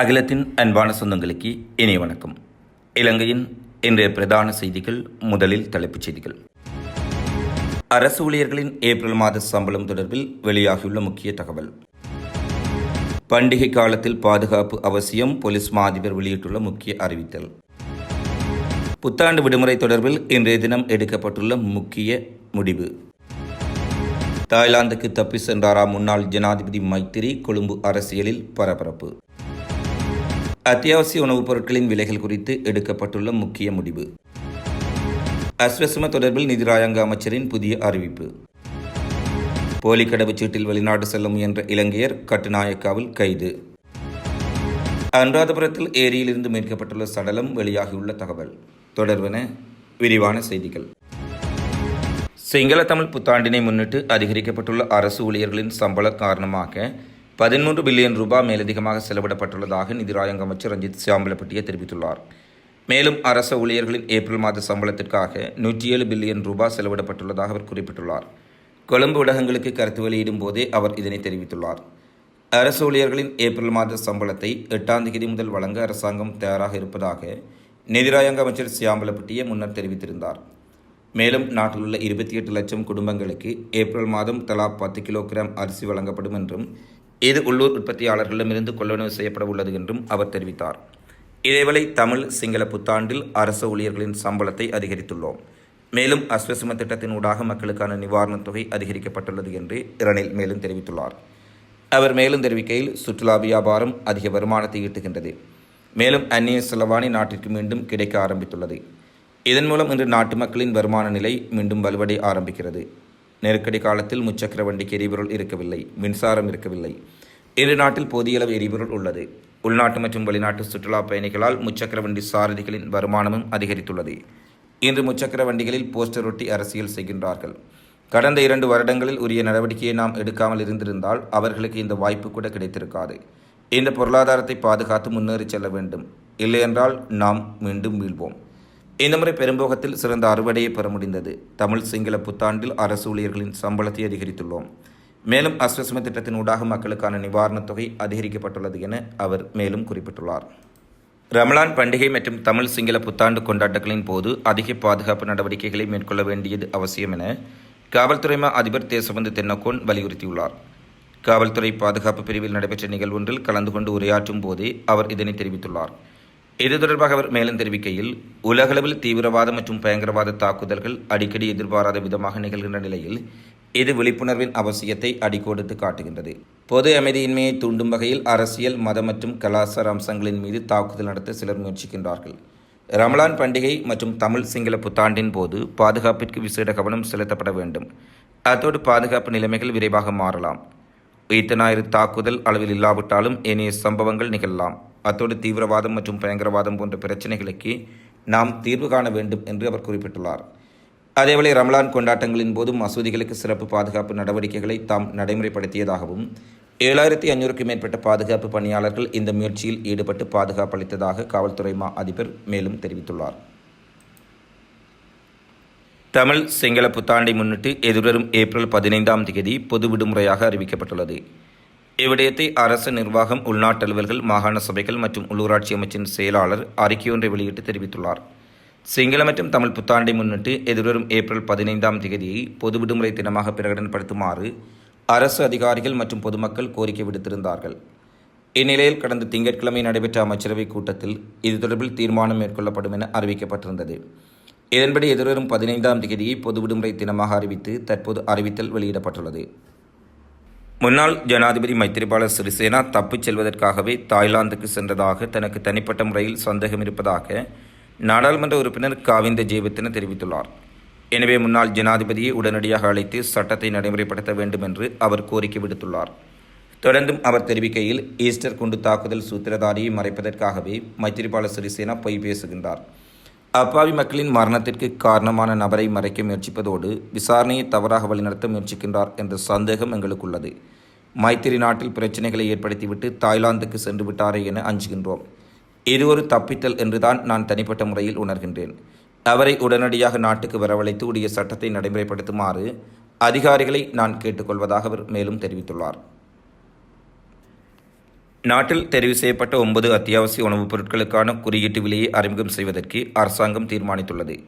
அகிலத்தின் அன்பான சொந்தங்களுக்கு இனிய வணக்கம். இலங்கையின் இன்றைய பிரதான செய்திகள் முதலில் தலைப்புச் செய்திகள். அரசு ஊழியர்களின் ஏப்ரல் மாத சம்பளம் தொடர்பில் வெளியாகியுள்ள முக்கிய தகவல். பண்டிகை காலத்தில் பாதுகாப்பு அவசியம் போலீஸ் மா அதிபர் வெளியிட்டுள்ள முக்கிய அறிவித்தல். புத்தாண்டு விடுமுறை தொடர்பில் இன்றைய தினம் எடுக்கப்பட்டுள்ள முக்கிய முடிவு. தாய்லாந்துக்கு தப்பி சென்றாரா முன்னாள் ஜனாதிபதி மைத்திரி கொழும்பு அரசியலில் பரபரப்பு. அத்தியாவசிய உணவுப் பொருட்களின் விலைகள் குறித்து எடுக்கப்பட்டுள்ள முக்கிய முடிவு. அஸ்வசம தொடர்பில் நிதிராயங்க அமைச்சரின் புதிய அறிவிப்பு. போலி கடவுச்சீட்டில் வெளிநாடு செல்ல முயன்ற இலங்கையர் கட்டுநாயக்காவில் கைது. அனுராதபுரத்தில் ஏரியிலிருந்து மீட்கப்பட்டுள்ள சடலம் வெளியாகியுள்ள தகவல். தொடர்பென விரிவான செய்திகள். சிங்கள தமிழ் புத்தாண்டினை முன்னிட்டு அதிகரிக்கப்பட்டுள்ள அரசு ஊழியர்களின் சம்பள காரணமாக பதிமூன்று பில்லியன் ரூபாய் மேலதிகமாக செலவிடப்பட்டுள்ளதாக நிதிராயங்க அமைச்சர் ரஞ்சித் சியாம்பலப்பட்டியை தெரிவித்துள்ளார். மேலும் அரச ஊழியர்களின் ஏப்ரல் மாத சம்பளத்திற்காக நூற்றி ஏழு பில்லியன் ரூபாய் செலவிடப்பட்டுள்ளதாக அவர் குறிப்பிட்டுள்ளார். கொழும்பு ஊடகங்களுக்கு கருத்து வெளியிடும் போதே அவர் இதனை தெரிவித்துள்ளார். அரசு ஊழியர்களின் ஏப்ரல் மாத சம்பளத்தை எட்டாம் தேதி முதல் வழங்க அரசாங்கம் தயாராக இருப்பதாக நிதிராயங்க அமைச்சர் சியாம்பலப்பட்டியை முன்னர் தெரிவித்திருந்தார். மேலும் நாட்டில் உள்ள இருபத்தி எட்டு லட்சம் குடும்பங்களுக்கு ஏப்ரல் மாதம் தலா பத்து கிலோகிராம் அரிசி வழங்கப்படும் என்றும் இது உள்ளூர் உற்பத்தியாளர்களிடமிருந்து கொள்வனவு செய்யப்பட உள்ளது என்றும் அவர் தெரிவித்தார். இதேவேளை தமிழ் சிங்கள புத்தாண்டில் அரசு ஊழியர்களின் சம்பளத்தை அதிகரித்துள்ளோம். மேலும் அஸ்வசம திட்டத்தின் ஊடாக மக்களுக்கான நிவாரணத் தொகை அதிகரிக்கப்பட்டுள்ளது என்று இரணில் மேலும் தெரிவித்துள்ளார். அவர் மேலும் தெரிவிக்கையில் சுற்றுலா வியாபாரம் அதிக வருமானத்தை ஈட்டுகின்றது. மேலும் அந்நிய செலவாணி நாட்டிற்கு மீண்டும் கிடைக்க ஆரம்பித்துள்ளது. இதன் மூலம் இன்று நாட்டு மக்களின் வருமான நிலை மீண்டும் வலுவடை ஆரம்பிக்கிறது. நெருக்கடி காலத்தில் முச்சக்கர வண்டிக்கு எரிபொருள் இருக்கவில்லை மின்சாரம் இருக்கவில்லை. இரு நாட்டில் போதிய அளவு எரிபொருள் உள்ளது. உள்நாட்டு மற்றும் வெளிநாட்டு சுற்றுலா பயணிகளால் முச்சக்கர வண்டி சாரதிகளின் வருமானமும் அதிகரித்துள்ளது. இன்று முச்சக்கர வண்டிகளில் போஸ்டர் ஒட்டி அரசியல் செய்கின்றார்கள். கடந்த இரண்டு வருடங்களில் உரிய நடவடிக்கையை நாம் எடுக்காமல் இருந்திருந்தால் அவர்களுக்கு இந்த வாய்ப்பு கூட கிடைத்திருக்காது. இந்த பொருளாதாரத்தை பாதுகாத்து முன்னேறி செல்ல வேண்டும். இல்லையென்றால் நாம் மீண்டும் வீழ்வோம். இந்த முறை பெரும்போகத்தில் சிறந்த அறுவடையை பெற முடிந்தது. தமிழ் சிங்கள புத்தாண்டில் அரசு ஊழியர்களின் சம்பளத்தை அதிகரித்துள்ளோம். மேலும் அஸ்வசம திட்டத்தின் ஊடாக மக்களுக்கான நிவாரணத் தொகை அதிகரிக்கப்பட்டுள்ளது என அவர் மேலும் குறிப்பிட்டுள்ளார். ரமலான் பண்டிகை மற்றும் தமிழ் சிங்கள புத்தாண்டு கொண்டாட்டங்களின் போது அதிக பாதுகாப்பு நடவடிக்கைகளை மேற்கொள்ள வேண்டியது அவசியம் என காவல்துறை மா அதிபர் தேசபந்து தென்னக்கோன் வலியுறுத்தியுள்ளார். காவல்துறை பாதுகாப்பு பிரிவில் நடைபெற்ற நிகழ்வொன்றில் கலந்து கொண்டு உரையாற்றும் போதே அவர் இதனை தெரிவித்துள்ளார். இது தொடர்பாக அவர் மேலும் தெரிவிக்கையில் உலகளவில் தீவிரவாத மற்றும் பயங்கரவாத தாக்குதல்கள் அடிக்கடி எதிர்பாராத விதமாக நிகழ்கின்ற நிலையில் இது விழிப்புணர்வின் அவசியத்தை அடிக்கோடுத்து காட்டுகின்றது. பொது அமைதியின்மையை தூண்டும் வகையில் அரசியல் மத மற்றும் கலாச்சார அம்சங்களின் மீது தாக்குதல் நடத்த சிலர் முயற்சிக்கின்றார்கள். ரமலான் பண்டிகை மற்றும் தமிழ் சிங்கள புத்தாண்டின் போது பாதுகாப்பிற்கு விசேட கவனம் செலுத்தப்பட வேண்டும். அதோடு பாதுகாப்பு நிலைமைகள் விரைவாக மாறலாம். ஈத்தனாயிரு தாக்குதல் அளவில் இல்லாவிட்டாலும் ஏனைய சம்பவங்கள் நிகழலாம். அத்தோடு தீவிரவாதம் மற்றும் பயங்கரவாதம் போன்ற பிரச்சனைகளுக்கு நாம் தீர்வு காண வேண்டும் என்று அவர் குறிப்பிட்டுள்ளார். அதேவேளை ரமலான் கொண்டாட்டங்களின் போது மசூதிகளுக்கு சிறப்பு பாதுகாப்பு நடவடிக்கைகளை தாம் நடைமுறைப்படுத்தியதாகவும் ஏழாயிரத்தி ஐநூறுக்கும் மேற்பட்ட பாதுகாப்பு பணியாளர்கள் இந்த முயற்சியில் ஈடுபட்டு பாதுகாப்பு அளித்ததாக காவல்துறை மா அதிபர் மேலும் தெரிவித்துள்ளார். தமிழ் சிங்கள புத்தாண்டை முன்னிட்டு எதிர்வரும் ஏப்ரல் பதினைந்தாம் தேதி பொது விடுமுறையாக அறிவிக்கப்பட்டுள்ளது. இவ்விடயத்தை அரசு நிர்வாகம் உள்நாட்டு அலுவல்கள் மாகாண சபைகள் மற்றும் உள்ளூராட்சி அமைச்சின் செயலாளர் அறிக்கையொன்றை வெளியிட்டு தெரிவித்துள்ளார். சிங்கள மற்றும் தமிழ் புத்தாண்டை முன்னிட்டு எதிர்வரும் ஏப்ரல் பதினைந்தாம் தேதியை பொது விடுமுறை தினமாக பிரகடனப்படுத்துமாறு அரசு அதிகாரிகள் மற்றும் பொதுமக்கள் கோரிக்கை விடுத்திருந்தார்கள். இந்நிலையில் கடந்த திங்கட்கிழமை நடைபெற்ற அமைச்சரவைக் கூட்டத்தில் இது தொடர்பில் தீர்மானம் மேற்கொள்ளப்படும் என அறிவிக்கப்பட்டிருந்தது. இதன்படி எதிர்வரும் பதினைந்தாம் தேதியை பொது விடுமுறை தினமாக அறிவித்து தற்போது அறிவித்தல் வெளியிடப்பட்டுள்ளது. முன்னாள் ஜனாதிபதி மைத்திரிபால சிறிசேனா தப்பிச் செல்வதற்காகவே தாய்லாந்துக்கு சென்றதாக தனக்கு தனிப்பட்ட முறையில் சந்தேகம் இருப்பதாக நாடாளுமன்ற உறுப்பினர் காவிந்த ஜெயவர்த்தன தெரிவித்துள்ளார். எனவே முன்னாள் ஜனாதிபதியை உடனடியாக அழைத்து சட்டத்தை நடைமுறைப்படுத்த வேண்டும் என்று அவர் கோரிக்கை விடுத்துள்ளார். தொடர்ந்தும் அவர் தெரிவிக்கையில் ஈஸ்டர் குண்டு தாக்குதல் சூத்திரதாரியை மறைப்பதற்காகவே மைத்திரிபால சிறிசேனா பொய் பேசுகின்றார். அப்பாவி மக்களின் மரணத்திற்கு காரணமான நபரை மறைக்க முயற்சிப்பதோடு விசாரணையை தவறாக வழிநடத்த முயற்சிக்கின்றார் என்ற சந்தேகம் எங்களுக்குள்ளது. மைத்திரி நாட்டில் பிரச்சனைகளை ஏற்படுத்திவிட்டு தாய்லாந்துக்கு சென்று விட்டாரே என அஞ்சுகின்றோம். இது ஒரு தப்பித்தல் என்றுதான் நான் தனிப்பட்ட முறையில் உணர்கின்றேன். அவரை உடனடியாக நாட்டுக்கு வரவழைத்து உரிய சட்டத்தை நடைமுறைப்படுத்துமாறு அதிகாரிகளை நான் கேட்டுக்கொள்வதாக அவர் மேலும் தெரிவித்துள்ளார். நாட்டில் தெரிவு செய்யப்பட்ட ஒன்பது அத்தியாவசிய உணவுப் பொருட்களுக்கான குறியீட்டு விலையை அறிமுகம் செய்வதற்கு அரசாங்கம் தீர்மானித்துள்ளது.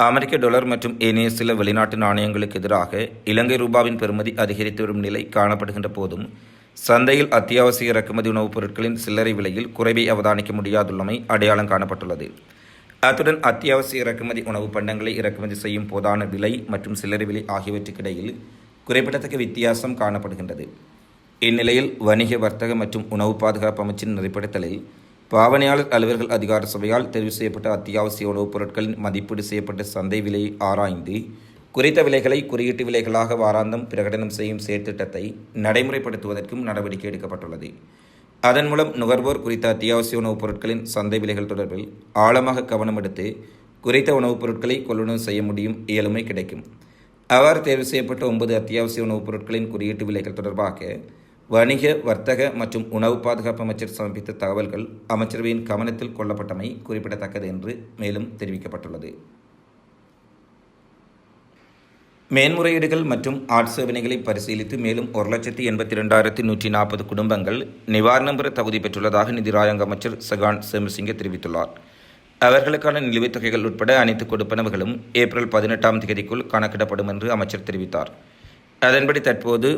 அமெரிக்க டாலர் மற்றும் ஏனைய சில வெளிநாட்டு நாணயங்களுக்கு எதிராக இலங்கை ரூபாவின் பெறுமதி அதிகரித்து வரும் நிலை காணப்படுகின்ற போதும் சந்தையில் அத்தியாவசிய இறக்குமதி உணவுப் பொருட்களின் சில்லறை விலையில் குறைவை அவதானிக்க முடியாதுள்ளமை அடையாளம் காணப்பட்டுள்ளது. அத்துடன் அத்தியாவசிய இறக்குமதி உணவுப் பண்டங்களை இறக்குமதி செய்யும் போதான விலை மற்றும் சில்லறை விலை ஆகியவற்றுக்கிடையில் குறிப்பிடத்தக்க வித்தியாசம் காணப்படுகின்றது. இந்நிலையில் வணிக வர்த்தக மற்றும் உணவு பாதுகாப்பு அமைச்சின் நெறிப்படுத்தலில் பாவனையாளர் அலுவலர்கள் அதிகார சபையால் தெரிவு செய்யப்பட்ட அத்தியாவசிய உணவுப் பொருட்களின் மதிப்பீடு செய்யப்பட்ட சந்தை விலையை ஆராய்ந்து குறித்த விலைகளை குறியீட்டு விலைகளாக வாராந்தம் பிரகடனம் செய்யும் செயற்திட்டத்தை நடைமுறைப்படுத்துவதற்கும் நடவடிக்கை எடுக்கப்பட்டுள்ளது. அதன் மூலம் நுகர்வோர் குறித்த அத்தியாவசிய உணவுப் பொருட்களின் சந்தை விலைகள் தொடர்பில் ஆழமாக கவனம் எடுத்து குறித்த உணவுப் பொருட்களை கொள்வனவு செய்ய முடியும் இயலுமை கிடைக்கும். அவ்வாறு தேர்வு செய்யப்பட்ட ஒன்பது அத்தியாவசிய உணவுப் பொருட்களின் குறியீட்டு விலைகள் தொடர்பாக வணிக வர்த்தக மற்றும் உணவு பாதுகாப்பு அமைச்சர் சமர்ப்பித்த தகவல்கள் அமைச்சரவையின் கவனத்தில் கொள்ளப்பட்டமை குறிப்பிடத்தக்கது என்று மேலும் தெரிவிக்கப்பட்டுள்ளது. மேன்முறையீடுகள் மற்றும் ஆட்சேபனைகளை பரிசீலித்து மேலும் ஒரு லட்சத்தி எண்பத்தி ரெண்டாயிரத்தி நூற்றி நாற்பது குடும்பங்கள் நிவாரணம் பெற தகுதி பெற்றுள்ளதாக நிதிராயங்க அமைச்சர் சகான் சேமசிங்க தெரிவித்துள்ளார். அவர்களுக்கான நிலுவைத் தொகைகள் உட்பட அனைத்து கொடுப்பனவுகளும் ஏப்ரல் பதினெட்டாம் தேதிக்குள் கணக்கிடப்படும் என்று அமைச்சர் தெரிவித்தார். அதன்படி தற்போது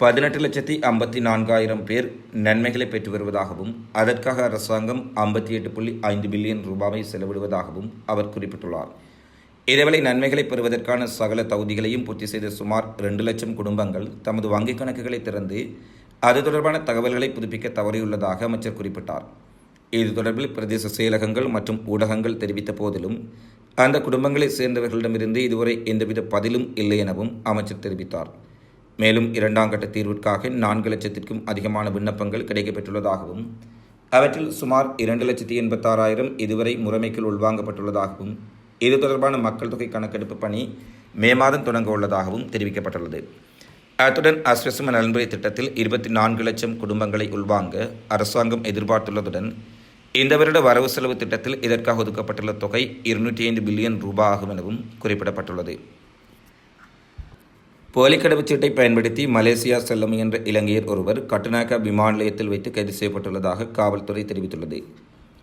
பதினெட்டு லட்சத்தி ஐம்பத்தி நான்காயிரம் பேர் நன்மைகளை பெற்று வருவதாகவும் அதற்காக அரசாங்கம் ஐம்பத்தி எட்டு புள்ளி ஐந்து பில்லியன் ரூபாவை செலவிடுவதாகவும் அவர் குறிப்பிட்டுள்ளார். இதேவேளை நன்மைகளை பெறுவதற்கான சகல தகுதிகளையும் பூர்த்தி செய்த சுமார் ரெண்டு லட்சம் குடும்பங்கள் தமது வங்கிக் கணக்குகளை திறந்து அது தொடர்பான தகவல்களை புதுப்பிக்க தவறியுள்ளதாக அமைச்சர் குறிப்பிட்டார். இது தொடர்பில் பிரதேச செயலகங்கள் மற்றும் ஊடகங்கள் தெரிவித்த போதிலும் அந்த குடும்பங்களைச் சேர்ந்தவர்களிடமிருந்து இதுவரை எந்தவித பதிலும் இல்லை எனவும் அமைச்சர் தெரிவித்தார். மேலும் இரண்டாம் கட்ட தீர்விற்காக நான்கு லட்சத்திற்கும் அதிகமான விண்ணப்பங்கள் கிடைக்கப்பெற்றுள்ளதாகவும் அவற்றில் சுமார் இரண்டு லட்சத்தி எண்பத்தாறாயிரம் இதுவரை முறைமைக்குள் உள்வாங்கப்பட்டுள்ளதாகவும் இது தொடர்பான மக்கள் தொகை கணக்கெடுப்பு பணி மே மாதம் தொடங்க உள்ளதாகவும் தெரிவிக்கப்பட்டுள்ளது. அத்துடன் அஸ்வசம நலன்புரை திட்டத்தில் இருபத்தி நான்கு லட்சம் குடும்பங்களை உள்வாங்க அரசாங்கம் எதிர்பார்த்துள்ளதுடன் இந்த வருட வரவு செலவு திட்டத்தில் இதற்காக ஒதுக்கப்பட்டுள்ள தொகை இருநூற்றி ஐந்து பில்லியன் ரூபாய் ஆகும் எனவும் குறிப்பிடப்பட்டுள்ளது. போலி கடவுச்சீட்டை பயன்படுத்தி மலேசியா செல்ல முயன்ற இலங்கையர் ஒருவர் கட்டுநாயக்கா விமான நிலையத்தில் வைத்து கைது செய்யப்பட்டுள்ளதாக காவல்துறை தெரிவித்துள்ளது.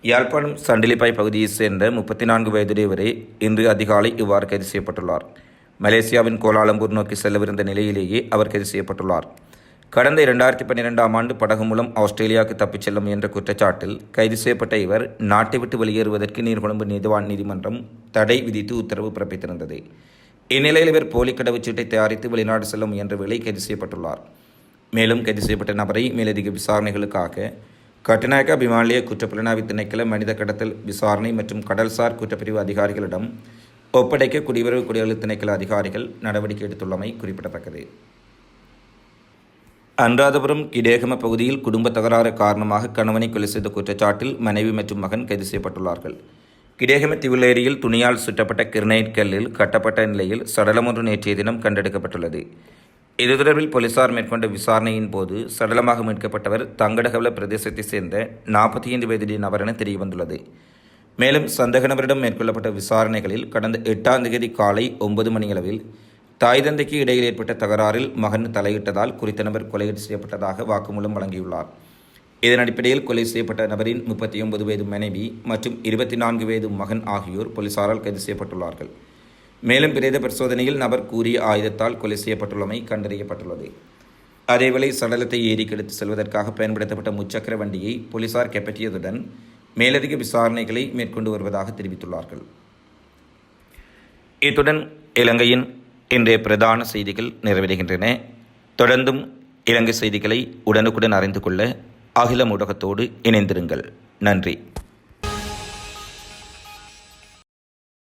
யாழ்ப்பாணம் சண்டிலிப்பாய் பகுதியைச் சேர்ந்த முப்பத்தி நான்கு வயதுடையவரே இன்று அதிகாலை இவ்வாறு கைது செய்யப்பட்டுள்ளார். மலேசியாவின் கோலாலம்பூர் நோக்கி செல்லவிருந்த நிலையிலேயே அவர் கைது செய்யப்பட்டுள்ளார். கடந்த இரண்டாயிரத்தி பன்னிரெண்டாம் ஆண்டு படகு மூலம் ஆஸ்திரேலியாவுக்கு தப்பிச் செல்லும் என்ற குற்றச்சாட்டில் கைது செய்யப்பட்ட இவர் நாட்டை விட்டு வெளியேறுவதற்கு நீர்கொழும்பு நீதிவான் நீதிமன்றம் தடை விதித்து உத்தரவு பிறப்பித்திருந்தது. இந்நிலையில் இவர் போலி கடவுச்சீட்டை தயாரித்து வெளிநாடு செல்ல முயன்ற வேளை கைது செய்யப்பட்டுள்ளார். மேலும் கைது செய்யப்பட்ட நபரை மேலதிக விசாரணைகளுக்காக கட்டுநாயக்கா அபிமானிய குற்றப்புலனாய்வு திணைக்கள மனித கடத்தல் விசாரணை மற்றும் கடல்சார் குற்றப்பிரிவு அதிகாரிகளிடம் ஒப்படைக்க குடியுறவு குடியரசு திணைக்கள அதிகாரிகள் நடவடிக்கை எடுத்துள்ளமை குறிப்பிடத்தக்கது. அனுராதபுரம் கிடேகம பகுதியில் குடும்ப தகராறு காரணமாக கணவனை கொலை செய்த குற்றச்சாட்டில் மனைவி மற்றும் மகன் கைது செய்யப்பட்டுள்ளார்கள். கிடையகம திவிலேரியில் துணியால் சுட்டப்பட்ட கிர்னைட் கல்லில் கட்டப்பட்ட நிலையில் சடலம் ஒன்று நேற்றைய தினம் கண்டெடுக்கப்பட்டுள்ளது. இது தொடர்பில் போலீசார் மேற்கொண்ட விசாரணையின் போது சடலமாக மீட்கப்பட்டவர் தங்கடகவல பிரதேசத்தைச் சேர்ந்த நாற்பத்தி ஐந்து வயதுடைய நபர் என தெரியவந்துள்ளது. மேலும் சந்தேக நபரிடம் மேற்கொள்ளப்பட்ட விசாரணைகளில் கடந்த எட்டாம் தேதி காலை ஒன்பது மணியளவில் தாய் தந்தைக்கு இடையில் ஏற்பட்ட தகராறில் மகன் தலையிட்டதால் குறித்த நபர் கொலை செய்யப்பட்டதாக வாக்குமூலம் வழங்கியுள்ளார். இதன் அடிப்படையில் கொலை செய்யப்பட்ட நபரின் முப்பத்தி ஒன்பது வயது மனைவி மற்றும் இருபத்தி நான்கு வயது மகன் ஆகியோர் போலீசாரால் கைது செய்யப்பட்டுள்ளார்கள். மேலும் பிரேத பரிசோதனையில் நபர் கூறிய ஆயுதத்தால் கொலை செய்யப்பட்டுள்ளமை கண்டறியப்பட்டுள்ளது. அதேவேளை சடலத்தை ஏரிக்கு செல்வதற்காக பயன்படுத்தப்பட்ட முச்சக்கர வண்டியை போலீசார் கைப்பற்றியதுடன் மேலதிக விசாரணைகளை மேற்கொண்டு வருவதாக தெரிவித்துள்ளார்கள். இத்துடன் இலங்கையின் இன்றைய பிரதான செய்திகள் நிறைவடைகின்றன. தொடர்ந்தும் இலங்கை செய்திகளை உடனுக்குடன் அறிந்து கொள்ள அகில ஊடகத்தோடு இணைந்திருங்கள். நன்றி.